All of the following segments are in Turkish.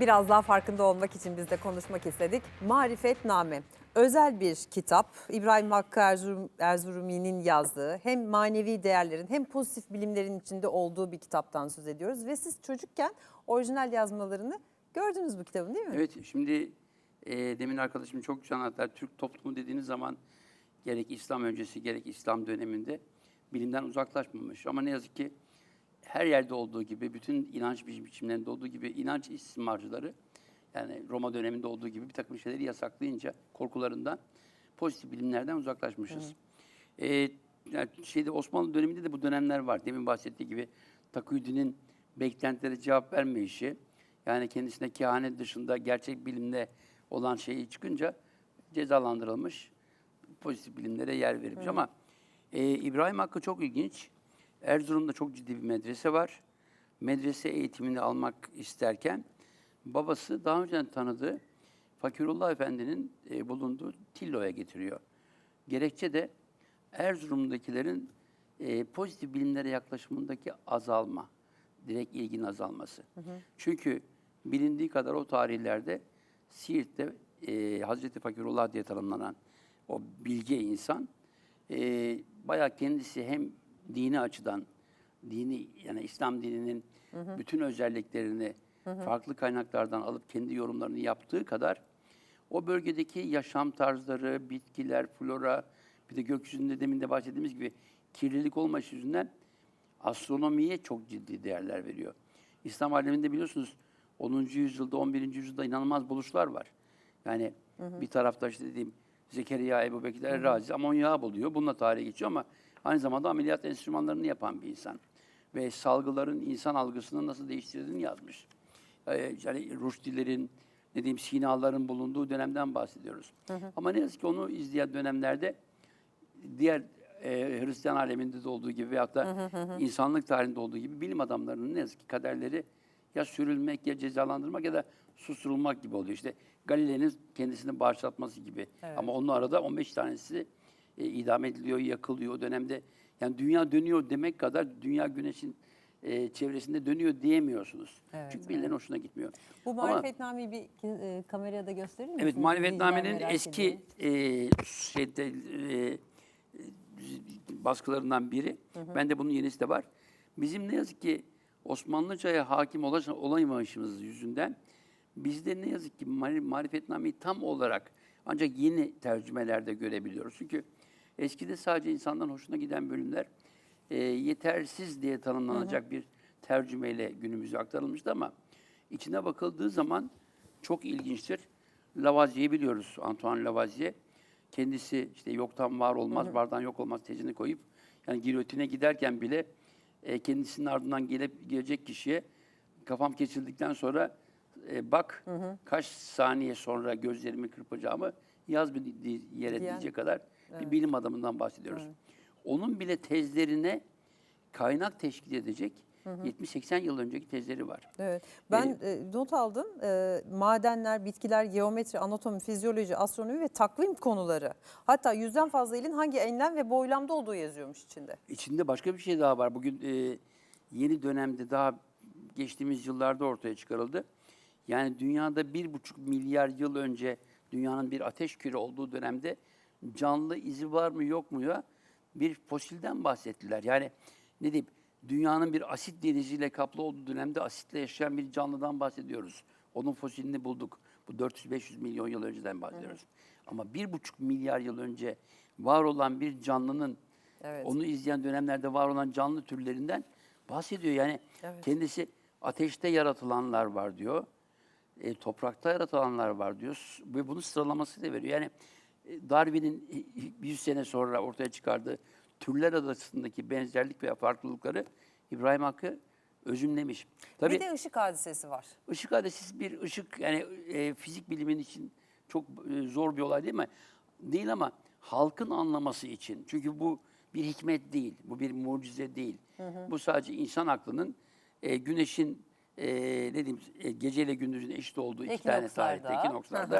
Biraz daha farkında olmak için biz de konuşmak istedik. Marifetname. Özel bir kitap. İbrahim Hakkı Erzurum, Erzurumi'nin yazdığı hem manevi değerlerin hem pozitif bilimlerin içinde olduğu bir kitaptan söz ediyoruz. Ve siz çocukken orijinal yazmalarını gördünüz bu kitabın değil mi? Evet, şimdi e, demin arkadaşım çok güzel anlattılar. Türk toplumu dediğiniz zaman gerek İslam öncesi gerek İslam döneminde bilimden uzaklaşmamış. Ama ne yazık ki her yerde olduğu gibi, bütün inanç biçim- biçimlerinde olduğu gibi inanç istismarcıları yani Roma döneminde olduğu gibi bir takım şeyleri yasaklayınca korkularından pozitif bilimlerden uzaklaşmışız. E, yani şeyde Osmanlı döneminde de bu dönemler var. Demin bahsettiği gibi Takuyudi'nin beklentilere cevap vermeyişi, yani kendisine kehanet dışında gerçek bilimde olan şeyi çıkınca cezalandırılmış, pozitif bilimlere yer verilmiş. Ama e, İbrahim Hakkı çok ilginç. Erzurum'da çok ciddi bir medrese var. Medrese eğitimini almak isterken babası daha önceden tanıdığı Fakirullah Efendi'nin e, bulunduğu Tillo'ya getiriyor. Gerekçe de Erzurum'dakilerin e, pozitif bilimlere yaklaşımındaki azalma, direkt ilginin azalması. Çünkü bilindiği kadar o tarihlerde Siirt'te e, Hazreti Fakirullah diye tanımlanan o bilge insan e, bayağı kendisi hem dini açıdan, dini yani İslam dininin bütün özelliklerini farklı kaynaklardan alıp kendi yorumlarını yaptığı kadar o bölgedeki yaşam tarzları, bitkiler, flora, bir de gökyüzünde demin de bahsettiğimiz gibi kirlilik olması yüzünden astronomiye çok ciddi değerler veriyor. İslam aleminde biliyorsunuz 10. yüzyılda, 11. yüzyılda inanılmaz buluşlar var. Yani bir tarafta işte dediğim Zekeriya, Ebu Bekir Razi amonyağı buluyor. Bununla tarihe geçiyor ama aynı zamanda ameliyat enstrümanlarını yapan bir insan. Ve salgıların insan algısını nasıl değiştirdiğini yazmış. Ee, yani Rusdilerin, ne diyeyim Sinaların bulunduğu dönemden bahsediyoruz. Ama ne yazık ki onu izleyen dönemlerde diğer e, Hristiyan aleminde de olduğu gibi veyahut da insanlık tarihinde olduğu gibi bilim adamlarının ne yazık ki kaderleri ya sürülmek ya cezalandırmak ya da susturulmak gibi oluyor. İşte Galile'nin kendisini bağışlatması gibi. Ama onun arada 15 tanesi e, idam ediliyor, yakılıyor o dönemde. Yani dünya dönüyor demek kadar dünya güneşin e, çevresinde dönüyor diyemiyorsunuz. Evet, Çünkü birilerinin hoşuna gitmiyor. Bu marifetnameyi bir e, kameraya da gösterir misiniz? Evet, Marifetname'nin eski e, şeyde e, baskılarından biri. Bende bunun yenisi de var. Bizim ne yazık ki Osmanlıca'ya hakim ola- olamayışımız yüzünden bizde ne yazık ki mari- Marifetname'yi tam olarak ancak yeni tercümelerde görebiliyoruz. Çünkü eskide sadece insanların hoşuna giden bölümler e, yetersiz diye tanımlanacak bir tercümeyle günümüze aktarılmıştı ama içine bakıldığı zaman çok ilginçtir. Lavoisier'i biliyoruz, Antoine Lavoisier. Kendisi işte yoktan var olmaz, vardan yok olmaz tezini koyup yani gilotine giderken bile e, kendisinin ardından gelip gelecek kişiye kafam kesildikten sonra e, bak kaç saniye sonra gözlerimi kırpacağımı yaz bir yere Diyen- diyecek kadar bir bilim adamından bahsediyoruz. Onun bile tezlerine kaynak teşkil edecek 70-80 yıl önceki tezleri var. Evet. Ben e, not aldım. E, madenler, bitkiler, geometri, anatomi, fizyoloji, astronomi ve takvim konuları. Hatta yüzden fazla ilin hangi enlem ve boylamda olduğu yazıyormuş içinde. İçinde başka bir şey daha var. Bugün e, yeni dönemde daha geçtiğimiz yıllarda ortaya çıkarıldı. Yani dünyada bir buçuk milyar yıl önce dünyanın bir ateş küre olduğu dönemde canlı izi var mı yok mu ya bir fosilden bahsettiler. Yani ne diyeyim dünyanın bir asit deniziyle kaplı olduğu dönemde asitle yaşayan bir canlıdan bahsediyoruz. Onun fosilini bulduk. Bu 400-500 milyon yıl önceden bahsediyoruz. Ama bir buçuk milyar yıl önce var olan bir canlının Evet. onu izleyen dönemlerde var olan canlı türlerinden bahsediyor. Yani Evet. kendisi ateşte yaratılanlar var diyor. E, toprakta yaratılanlar var diyor. Ve bunu sıralaması da veriyor. Yani Darwin'in e, 100 sene sonra ortaya çıkardığı türler arasındaki benzerlik veya farklılıkları İbrahim Hakkı özümlemiş. Tabii Bir de ışık hadisesi var. Işık hadisesi bir ışık yani e, fizik bilimin için çok e, zor bir olay değil mi? Değil ama halkın anlaması için. Çünkü bu bir hikmet değil, bu bir mucize değil. Bu sadece insan aklının e, güneşin e, ne diyeyim e, geceyle gündüzün eşit olduğu iki tane tarihte,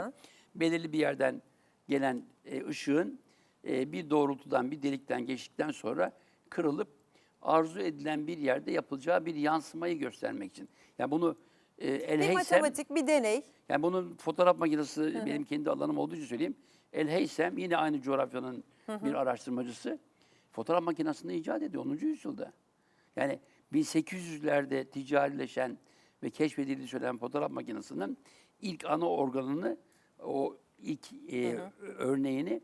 Hı hı. belirli bir yerden gelen e, ışığın e, bir doğrultudan, bir delikten geçtikten sonra kırılıp arzu edilen bir yerde yapılacağı bir yansımayı göstermek için. Yani bunu E, El Bir Heysem, matematik, bir deney. yani bunun fotoğraf makinesi benim kendi alanım olduğu için söyleyeyim. El Heysem yine aynı coğrafyanın bir araştırmacısı. Fotoğraf makinesini icat ediyor 10. yüzyılda. Yani 1800'lerde ticarileşen ve keşfedildiği söylenen fotoğraf makinesinin ilk ana organını, o ilk e, örneğini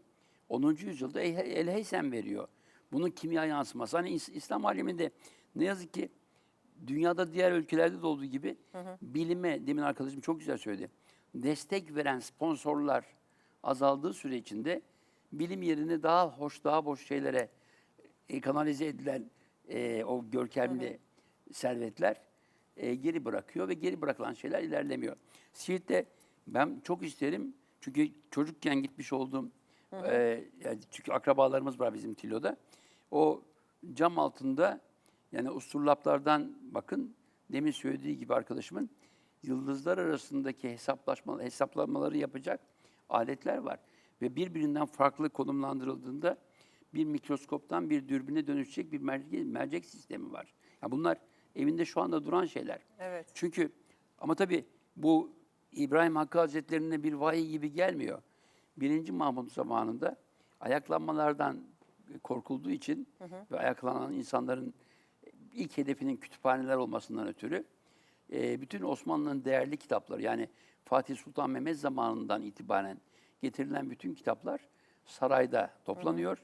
10. yüzyılda El Heysem veriyor. Bunun kimya yansıması. Hani İs- İslam aleminde ne yazık ki dünyada diğer ülkelerde de olduğu gibi bilime, demin arkadaşım çok güzel söyledi. Destek veren sponsorlar azaldığı süre içinde bilim yerine daha hoş, daha boş şeylere e, kanalize edilen e, o görkemli servetler e, geri bırakıyor ve geri bırakılan şeyler ilerlemiyor. Siirt'te ben çok isterim çünkü çocukken gitmiş olduğum e, yani çünkü akrabalarımız var bizim Tilo'da. O cam altında yani usturlaplardan bakın demin söylediği gibi arkadaşımın yıldızlar arasındaki hesaplaşma hesaplamaları yapacak aletler var ve birbirinden farklı konumlandırıldığında bir mikroskoptan bir dürbüne dönüşecek bir mercek, mercek sistemi var. Ya bunlar evinde şu anda duran şeyler. Evet. Çünkü ama tabii bu İbrahim Hakkı Hazretleri'ne bir vahiy gibi gelmiyor. Birinci Mahmut zamanında ayaklanmalardan korkulduğu için ve ayaklanan insanların ilk hedefinin kütüphaneler olmasından ötürü e, bütün Osmanlı'nın değerli kitapları yani Fatih Sultan Mehmet zamanından itibaren getirilen bütün kitaplar sarayda toplanıyor.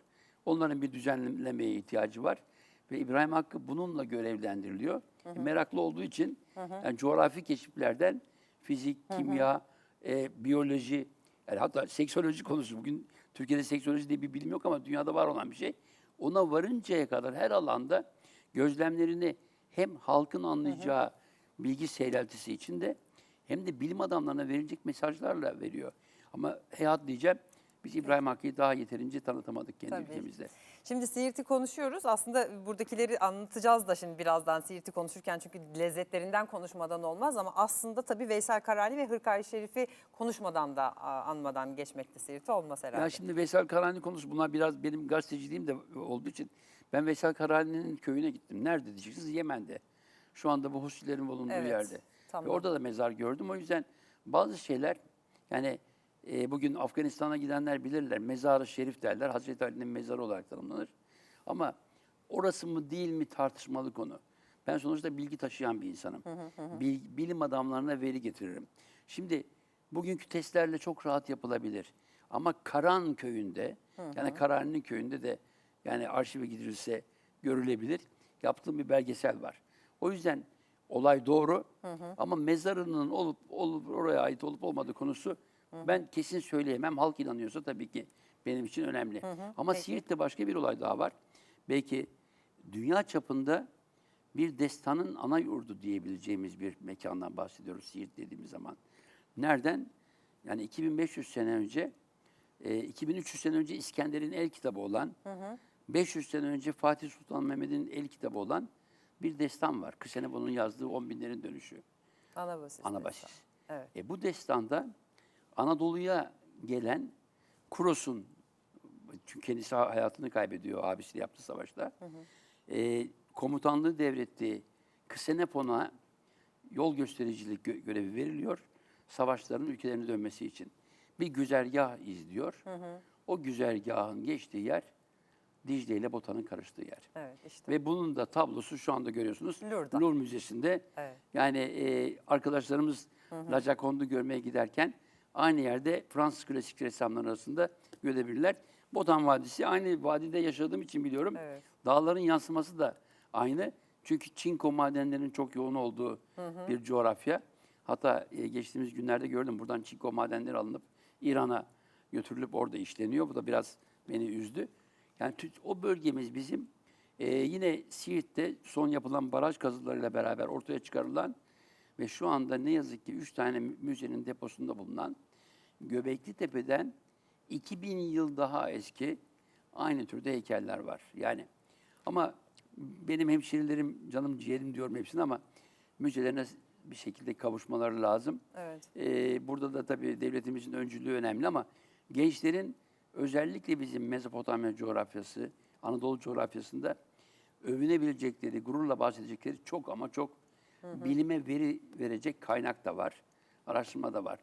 Onların bir düzenlemeye ihtiyacı var ve İbrahim Hakkı bununla görevlendiriliyor. E, meraklı olduğu için yani coğrafi keşiflerden fizik, kimya, e, biyoloji, yani hatta seksoloji konusu bugün Türkiye'de seksoloji diye bir bilim yok ama dünyada var olan bir şey. Ona varıncaya kadar her alanda gözlemlerini hem halkın anlayacağı bilgi seyreltisi içinde hem de bilim adamlarına verilecek mesajlarla veriyor. Ama hayat diyeceğim biz İbrahim Hakkı'yı daha yeterince tanıtamadık kendi Tabii. ülkemizde. Şimdi Siirt'i konuşuyoruz. Aslında buradakileri anlatacağız da şimdi birazdan Siirt'i konuşurken çünkü lezzetlerinden konuşmadan olmaz ama aslında tabii Veysel Karani ve Hırkayı Şerif'i konuşmadan da anmadan geçmekte Siirt'i olmaz herhalde. Ya şimdi Veysel Karani konusu bunlar biraz benim gazeteciliğim de olduğu için ben Veysel Karani'nin köyüne gittim. Nerede diyeceksiniz? Yemen'de. Şu anda bu Husilerin bulunduğu Evet, yerde. tamam. Ve orada da mezar gördüm. O yüzden bazı şeyler yani e, bugün Afganistan'a gidenler bilirler. Mezarı şerif derler. Hazreti Ali'nin mezarı olarak tanımlanır. Ama orası mı değil mi tartışmalı konu. Ben sonuçta bilgi taşıyan bir insanım. Bil- bilim adamlarına veri getiririm. Şimdi bugünkü testlerle çok rahat yapılabilir. Ama Karan köyünde, yani Karani'nin köyünde de yani arşive gidilirse görülebilir. Yaptığım bir belgesel var. O yüzden olay doğru ama mezarının olup olup oraya ait olup olmadığı konusu ben kesin söyleyemem. Halk inanıyorsa tabii ki benim için önemli. Ama Siirt'te başka bir olay daha var. Belki dünya çapında bir destanın ana yurdu diyebileceğimiz bir mekandan bahsediyoruz Siirt dediğimiz zaman. Nereden? Yani 2500 sene önce, e, 2300 sene önce İskender'in el kitabı olan, 500 sene önce Fatih Sultan Mehmet'in el kitabı olan bir destan var. Kısenebo'nun yazdığı On Binlerin Dönüşü. Anabasis. Anabasis. Evet. E, bu destanda Anadolu'ya gelen Kuros'un, çünkü kendisi ha- hayatını kaybediyor abisi yaptığı savaşta, e, komutanlığı devrettiği Ksenepon'a yol göstericilik gö- görevi veriliyor. Savaşların ülkelerine dönmesi için. Bir güzergah izliyor. O güzergahın geçtiği yer Dicle ile Botan'ın karıştığı yer. Evet işte. Ve bunun da tablosu şu anda görüyorsunuz. Louvre Müzesi'nde. Evet. Yani e, arkadaşlarımız La Gioconde'u görmeye giderken aynı yerde Fransız klasik ressamları arasında görebilirler. Botan Vadisi aynı vadide yaşadığım için biliyorum. Evet. Dağların yansıması da aynı. Çünkü çinko madenlerinin çok yoğun olduğu bir coğrafya. Hatta e, geçtiğimiz günlerde gördüm buradan çinko madenleri alınıp İran'a götürülüp orada işleniyor. Bu da biraz beni üzdü. Yani o bölgemiz bizim e, yine Siirt'te son yapılan baraj kazılarıyla beraber ortaya çıkarılan ve şu anda ne yazık ki 3 tane mü- müzenin deposunda bulunan Göbekli Tepe'den 2000 yıl daha eski aynı türde heykeller var. Yani ama benim hemşerilerim canım ciğerim diyorum hepsine ama müzelerine bir şekilde kavuşmaları lazım. Evet. Ee, burada da tabii devletimizin öncülüğü önemli ama gençlerin özellikle bizim Mezopotamya coğrafyası, Anadolu coğrafyasında övünebilecekleri, gururla bahsedecekleri çok ama çok bilime veri verecek kaynak da var, araştırma da var.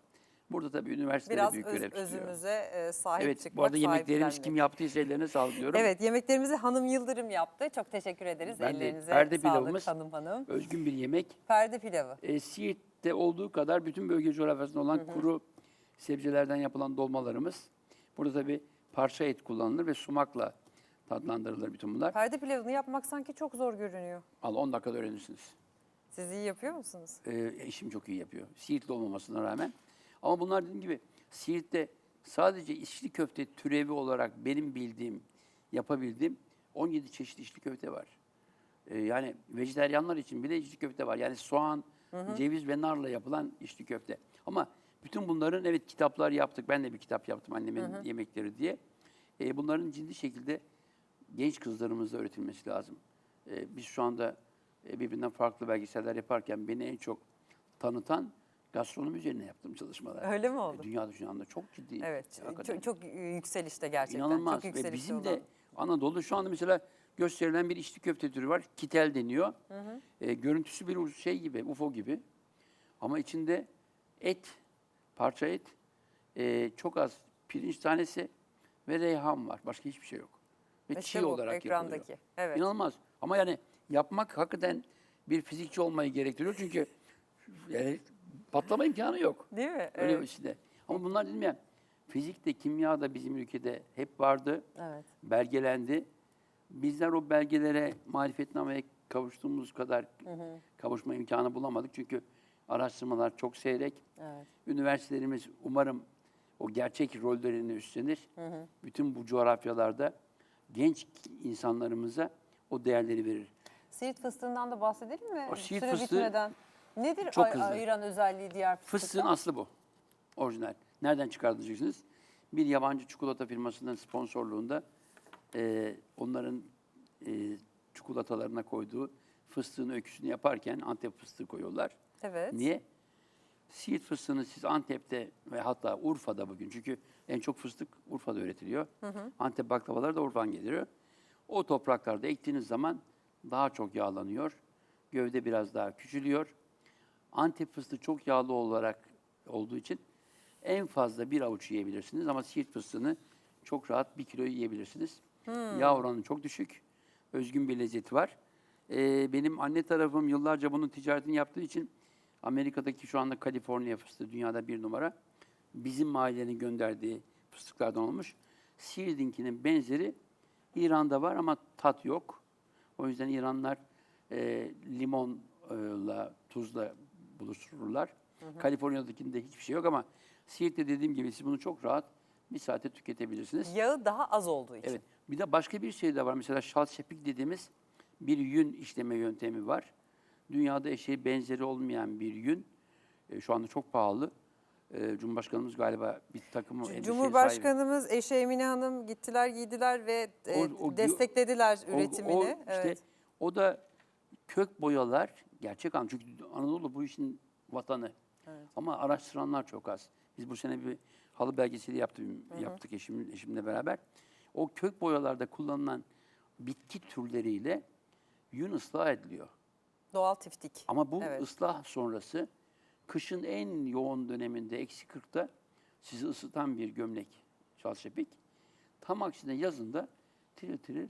Burada tabii üniversitelere Biraz büyük öz- görev tutuyor. özümüze e, sahip Evet, çıkmak, bu arada yemeklerimiz kim yaptıysa ellerine sağlık diyorum. Evet yemeklerimizi Hanım Yıldırım yaptı. Çok teşekkür ederiz. Ben de Ellerinize perde sağlık pilavımız- hanım hanım. Özgün bir yemek. Perde pilavı. E, Siirt'te olduğu kadar bütün bölge coğrafyasında olan kuru sebzelerden yapılan dolmalarımız. Burada tabii parça et kullanılır ve sumakla tadlandırılır bütün bunlar. Perde pilavını yapmak sanki çok zor görünüyor. Al 10 dakikada öğrenirsiniz. Siz iyi yapıyor musunuz? E, eşim çok iyi yapıyor. Siirtli olmamasına rağmen. Ama bunlar dediğim gibi Siirt'te sadece içli köfte türevi olarak benim bildiğim, yapabildiğim 17 çeşit içli köfte var. E, yani vejeteryanlar için bile içli köfte var. Yani soğan, ceviz ve narla yapılan içli köfte. Ama bütün bunların evet kitaplar yaptık. Ben de bir kitap yaptım annemin yemekleri diye. E, bunların ciddi şekilde genç kızlarımıza öğretilmesi lazım. E, biz şu anda birbirinden farklı belgeseller yaparken beni en çok tanıtan gastronomi üzerine yaptığım çalışmalar. Öyle mi oldu? Dünya dünyada çok ciddi. Evet. hakikaten. Çok, çok yükselişte gerçekten. İnanılmaz. Çok Ve bizim olan. de Anadolu şu anda mesela gösterilen bir içli köfte türü var. Kitel deniyor. E, görüntüsü bir şey gibi, UFO gibi. Ama içinde et, parça et, e, çok az pirinç tanesi ve reyhan var. Başka hiçbir şey yok. Ve İşte çiğ bu, olarak ekrandaki. yapılıyor. Evet. İnanılmaz. Ama yani yapmak hakikaten bir fizikçi olmayı gerektiriyor. Çünkü yani patlama imkanı yok. Değil mi? Öyle evet. bir şeyde. Ama bunlar dedim ya fizikte, kimyada bizim ülkede hep vardı. evet. Belgelendi. Bizler o belgelere marifetnameye kavuştuğumuz kadar kavuşma imkanı bulamadık. Çünkü araştırmalar çok seyrek. Evet. Üniversitelerimiz umarım o gerçek rollerini üstlenir. Bütün bu coğrafyalarda genç insanlarımıza o değerleri verir. Siirt fıstığından da bahsedelim mi? O Siirt Süre fıstığı bitmeden. Nedir çok hızlı. ayıran özelliği diğer Fıstığın fıstıktan? aslı bu. Orijinal. Nereden çıkartacaksınız? Bir yabancı çikolata firmasının sponsorluğunda e, onların e, çikolatalarına koyduğu fıstığın öyküsünü yaparken Antep fıstığı koyuyorlar. Evet. Niye? Siirt fıstığını siz Antep'te ve hatta Urfa'da bugün çünkü en çok fıstık Urfa'da üretiliyor. Antep baklavaları da Urfa'dan geliyor. O topraklarda ektiğiniz zaman daha çok yağlanıyor. Gövde biraz daha küçülüyor. Antep fıstığı çok yağlı olarak olduğu için en fazla bir avuç yiyebilirsiniz ama Siirt fıstığını çok rahat bir kilo yiyebilirsiniz. Yağ oranı çok düşük. Özgün bir lezzeti var. Ee, benim anne tarafım yıllarca bunun ticaretini yaptığı için Amerika'daki şu anda Kaliforniya fıstığı dünyada bir numara. Bizim mahallenin gönderdiği fıstıklardan olmuş. Siirt'inkinin benzeri İran'da var ama tat yok. O yüzden İranlar e, limonla, tuzla buluştururlar. Kaliforniya'dakinde hiçbir şey yok ama Siirt'te dediğim gibi siz bunu çok rahat bir saate tüketebilirsiniz. Yağı daha az olduğu için. Evet. Bir de başka bir şey de var. Mesela şalşepik dediğimiz bir yün işleme yöntemi var. Dünyada eşeği benzeri olmayan bir yün. E, şu anda çok pahalı. E, Cumhurbaşkanımız galiba bir takımı elbiseye sahibi. Cumhurbaşkanımız eşi Emine Hanım gittiler giydiler ve e, O- o- desteklediler O- üretimini. O, işte evet. o da kök boyalar gerçek an çünkü Anadolu bu işin vatanı. Ama araştıranlar çok az. Biz bu sene bir halı belgeseli yaptım, yaptık eşim, eşimle beraber. O kök boyalarda kullanılan bitki türleriyle yün ıslah ediliyor. Doğal tiftik. Ama bu Evet. ıslah sonrası kışın en yoğun döneminde eksi 40'ta sizi ısıtan bir gömlek şalşepik. Tam aksine yazında tiril tiril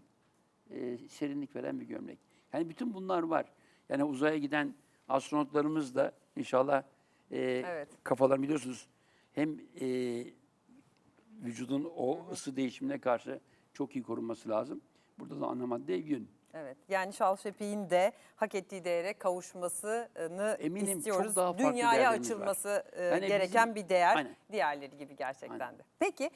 e, serinlik veren bir gömlek. Yani bütün bunlar var. Yani uzaya giden astronotlarımız da inşallah e, Evet. kafalar biliyorsunuz hem e, vücudun o ısı değişimine karşı çok iyi korunması lazım. Burada da ana madde yün. Evet. Yani Şalşepi'nin de hak ettiği değere kavuşmasını Eminim çok istiyoruz. daha farklı Dünyaya var. açılması e, Yani gereken bizim- bir değer. Aynen. Diğerleri gibi gerçekten Aynen. de. Peki